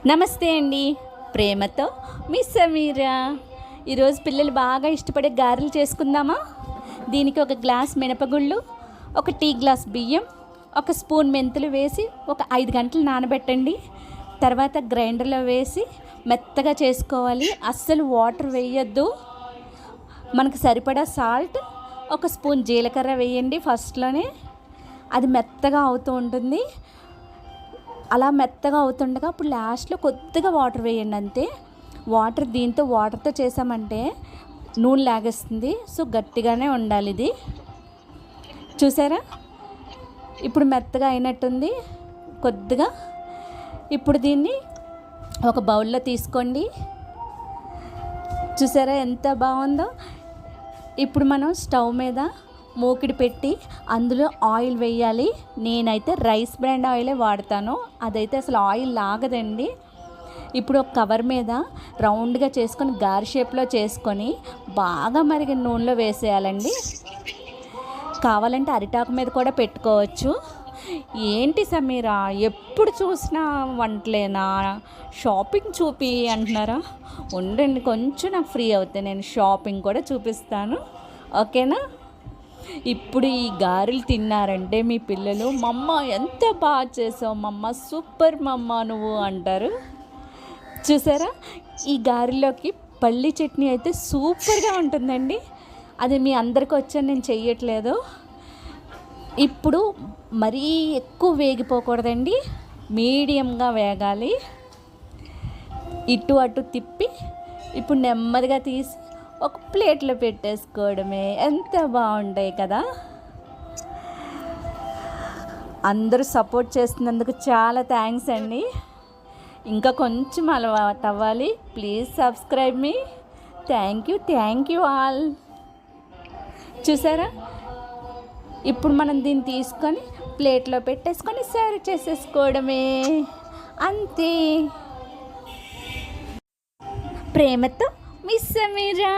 నమస్తే అండి. ప్రేమతో మిస్ సమీరా ఈరోజు పిల్లలు బాగా ఇష్టపడే గారెలు చేసుకుందామా? దీనికి ఒక గ్లాస్ మినపగుళ్ళు ఒక టీ గ్లాస్ బియ్యం ఒక స్పూన్ మెంతులు వేసి ఒక ఐదు గంటలు నానబెట్టండి. తర్వాత గ్రైండర్లో వేసి మెత్తగా చేసుకోవాలి. అస్సలు వాటర్ వేయొద్దు. మనకు సరిపడా సాల్ట్ ఒక స్పూన్ జీలకర్ర వేయండి ఫస్ట్లోనే. అది మెత్తగా అవుతూ ఉంటుంది. అలా మెత్తగా అవుతుండగా అప్పుడు లాస్ట్లో కొద్దిగా వాటర్ వేయండి అంతే. వాటర్ దీంతో వాటర్తో చేసామంటే నూనె లాగేస్తుంది. సో గట్టిగానే ఉండాలి ఇది. చూసారా? ఇప్పుడు మెత్తగా అయినట్టుంది. కొద్దిగా. ఇప్పుడు దీన్ని ఒక బౌల్లో తీసుకోండి. చూసారా ఎంత బాగుందో? ఇప్పుడు మనం స్టవ్ మీద మూకిడి పెట్టి అందులో ఆయిల్ వేయాలి. నేనైతే రైస్ బ్రాండ్ ఆయిలే వాడతాను. అదైతే అసలు ఆయిల్ లాగదండి. ఇప్పుడు ఒక కవర్ మీద రౌండ్గా చేసుకొని గారి షేప్లో చేసుకొని బాగా మరిగిన నూనెలో వేసేయాలండి. కావాలంటే అరిటాకు మీద కూడా పెట్టుకోవచ్చు. ఏంటి సమీరా? ఎప్పుడు చూసినా వంటలేనా? షాపింగ్ చూపి అంటున్నారా? ఉండండి కొంచెం నాకు ఫ్రీ అవుతే నేను షాపింగ్ కూడా చూపిస్తాను. ఓకేనా? ఇప్పుడు ఈ గారెలు తిన్నారంటే మీ పిల్లలు మమ్మ ఎంత బాగా చేసావు మమ్మ సూపర్ మమ్మ నువ్వు అంటారు. చూసారా? ఈ గారెలోకి పల్లి చట్నీ అయితే సూపర్గా ఉంటుందండి. అది మీ అందరికి వచ్చాను నేను చెయ్యట్లేదు. ఇప్పుడు మరీ ఎక్కువ వేగిపోకూడదండి. మీడియంగా వేగాలి. ఇటు అటు తిప్పి ఇప్పుడు నెమ్మదిగా తీసి ఒక ప్లేట్లో పెట్టేసుకోవడమే. ఎంత బాగుంటాయి కదా. అందరూ సపోర్ట్ చేస్తున్నందుకు చాలా థ్యాంక్స్ అండి. ఇంకా కొంచెం అలవాటు అవ్వాలి. Please subscribe me. Thank you thank you all. చూసారా? ఇప్పుడు మనం దీన్ని తీసుకొని ప్లేట్లో పెట్టేసుకొని సర్వ్ చేసేసుకోవడమే. అంతే. ప్రేమతో మిస్ సమీరా